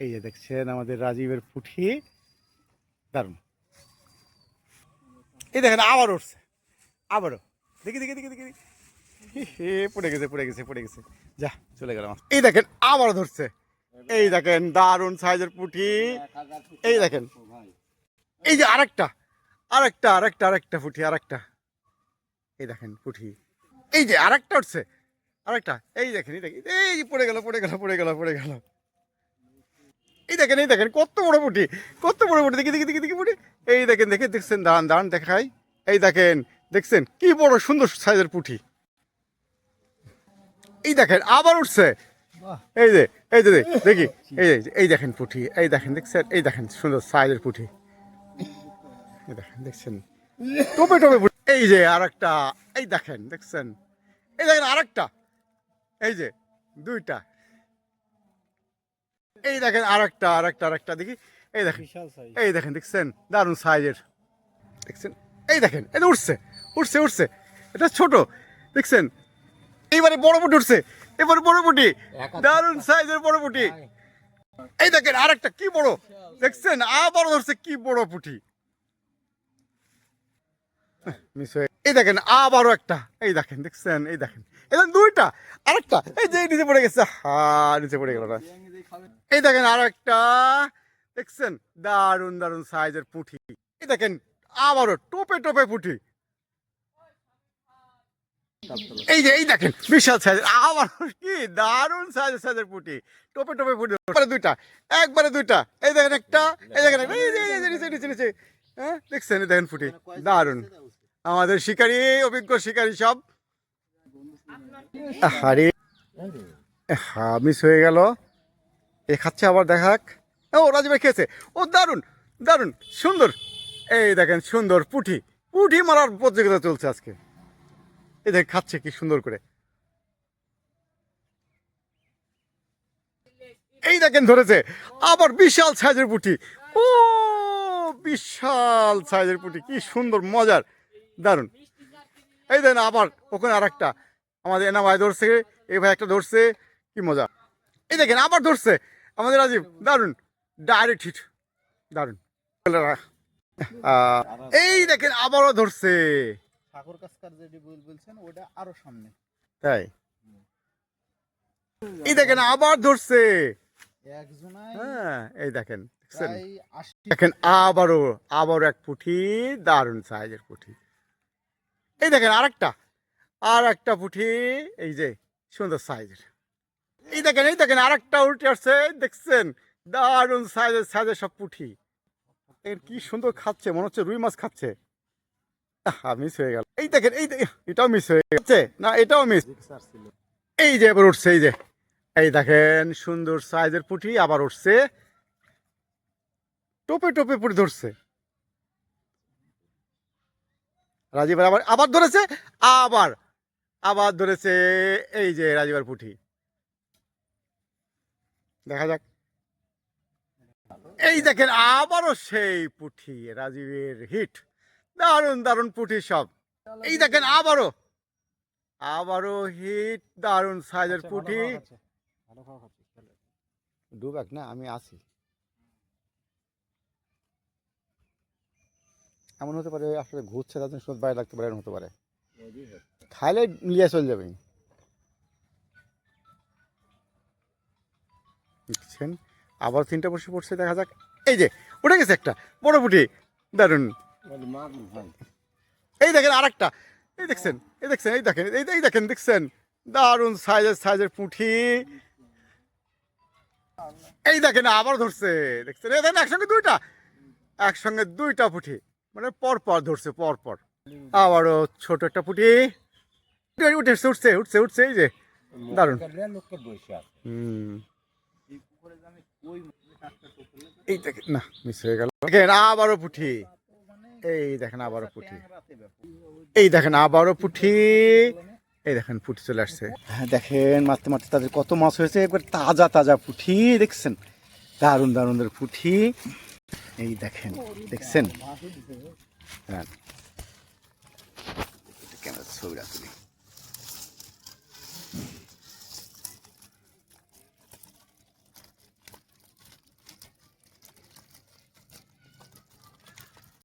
এই যে দেখছেন আমাদের রাজীবের পুঠি। দারুণ। এই দেখেন, আবার উঠছে। আবারও। দেখি দেখি দেখি দেখি হে পড়ে গেছে পড়ে গেছে পড়ে গেছে। যা, চলে গেল এই দেখেন আবার ধরছে। এই দেখেন, দারুণ সাইজের পুঁটি এই দেখেন। এই যে আরেকটা আরেকটা আরেকটা আরেকটা পুঁটি আরেকটা। এই দেখেন পুঁটি এই যে আরেকটা উঠছে। আরেকটা। এই দেখেন এই দেখেন। এই পড়ে গেল পড়ে গেল পড়ে গেল পড়ে গেল। এই দেখেন এই দেখেন কত বড় পুঁটি কত বড় পুঁটি দেখি দেখি দেখি দেখি পুঁটি। এই দেখেন দেখে দেখছেন দাঁড়ান দাঁড়ান দেখাই। এই দেখেন দেখছেন কি বড় সুন্দর সাইজের পুঁটি। এই দেখেন আবার উঠছে। এই যে এই যে দেখি এই যে এই দেখেন পুঁটি এই দেখেন দেখছেন এই দেখেন সুন্দর সাইজের পুঁটি। এই দেখেন দেখছেন টোপে টোপে পুঁটি। এই যে আরেকটা এই দেখেন দেখছেন এই দেখেন আরেকটা। এই যে দুইটা এই দেখেন আরেকটা আরেকটা আরেকটা দেখি। এই দেখেন এই দেখেন দেখছেন? দারুণ সাইজের দেখছেন? এই দেখেন এটা উঠছে উঠছে উঠছে। এটা ছোট দেখছেন? এইবারে বড় পুটি উঠছে এবারে বড় পুটি। দারুণ সাইজের বড় পুটি। এই দেখেন আরেকটা কি বড়? দেখছেন? আবার ধরছে কি বড় পুটি। এই দেখেন আবারও একটা। এই দেখেন দেখছেন? এই দেখেন। এই দুইটা আরেকটা। এই যে নিচে পড়ে গেছে। হা নিচে পড়ে গেল না। এই দেখেন আর একটা। দেখছেন? দারুণ দারুণ সাইজের পুঁটি এই দেখেন আবারও টোপে টোপে পুঁটি এই যে এই দেখেন বিশাল সাইজের আবার কি দারুণ সাইজের সাইজের পুঁটি টোপে টোপে পুঁটি একবারে দুইটা একবারে দুইটা। এই দেখেন একটা এই দেখেন এই যে, এই যে, নিচে নিচে নিচে। হ্যাঁ দেখছেন? দেখেন পুঁটি দারুণ আমাদের শিকারি অভিজ্ঞ শিকারী সব। আরে হ্যাঁ মিস হয়ে গেল। এ খাচ্ছে, আবার দেখাক ও রাজীব খেয়েছে। ও, দারুণ দারুণ, সুন্দর। এই দেখেন, সুন্দর পুঁটি পুঁটি মারার প্রতিযোগিতা চলছে আজকে। এই দেখেন, খাচ্ছে কি সুন্দর করে। এই দেখেন, ধরেছে। আবার বিশাল সাইজের পুঁটি ও, বিশাল সাইজের পুঁটি কি সুন্দর, মজার, দারুণ। এই দেখেন, আবার ওখানে আর একটা আমাদের এনা ভাই ধরছে এই ভাই একটা ধরছে, কি মজা। এই দেখেন, আবার ধরছে। আমাদের রাজীব দারুণ। ডাইরেক্ট হিট দারুণ। এই দেখেন আবারও ধরছে। ঠাকুর কাছকার যেটি বলছেন ওটা আরও সামনে। তাই? এই দেখেন আবার ধরছে। হ্যাঁ এই দেখেন দেখেন আবারও আবারও এক পুঁটি দারুণ সাইজের পুঁটি। এই দেখেন আরেকটা আর একটা পুঁটি এই যে সুন্দর সাইজের এই দেখেন এই দেখেন, আরেকটা উল্টে আসছে দেখছেন? দারুণ সাইজের সাইজের সব পুঠি। এর কি সুন্দর খাচ্ছে, মনে হচ্ছে রুই মাছ খাচ্ছে। মিস হয়ে গেল। এই দেখেন, এই এটাও মিস হয়ে গেছে। না, এটাও মিস এই যে এবার উঠছে, এই যে। এই দেখেন, সুন্দর সাইজের পুঁটি আবার উঠছে। টোপে টোপে পুরি ধরছে। রাজীব আবার আবার ধরেছে? আবার আবার ধরেছে, এই যে রাজীবার পুঁটি দেখা যাক। এই দেখেন আবারও সেই পুঁটি রাজীবের হিট। দারুণ দারুণ পুঁটি সব। এই দেখেন আবারও। আবারও হিট দারুণ সাইজের খাওয়া খাচ্ছে ডুবাক না আমি আছি। এমন হতে পারে আসলে ঘুরছে তার জন্য বাইরে লাগতে পারে এমন হতে পারে। খাইলে নিয়ে চলে যাবে দেখছেন। আবার তিনটা বসে পড়ছে দেখা যাক। এই যে উঠে গেছে একটা। বড় পুটি। দারুণ। এই দেখেন আর একটা এই দেখছেন এই দেখছেন এই দেখেন এই এই দেখেন দেখছেন। দারুণ সাইজের সাইজের পুঁটি। এই দেখেন আবার ধরছে। দেখছেন এই দেখেন একসঙ্গে দুইটা। একসঙ্গে দুইটা পুঁটি। মানে পর পর ধরছে পর পর আবারও ছোট একটা পুঁটি। উঠে উঠছে উঠছে উঠছে উঠছে এই যে। দারুণ। হুম। এই দেখেন না মিস হয়ে গেল। দেখেন আবারও পুঁটি এই দেখেন আবারও পুঁটি এই দেখেন আবারও পুঁটি এই দেখেন পুঁটি চলে আসছে। হ্যাঁ দেখেন মারতে মারতে তাদের কত মাছ হয়েছে একবার তাজা তাজা পুঠি দেখছেন? দারুণ দারুণের পুঠি। এই দেখেন দেখছেন? হ্যাঁ। কেন ছবিটা তুলি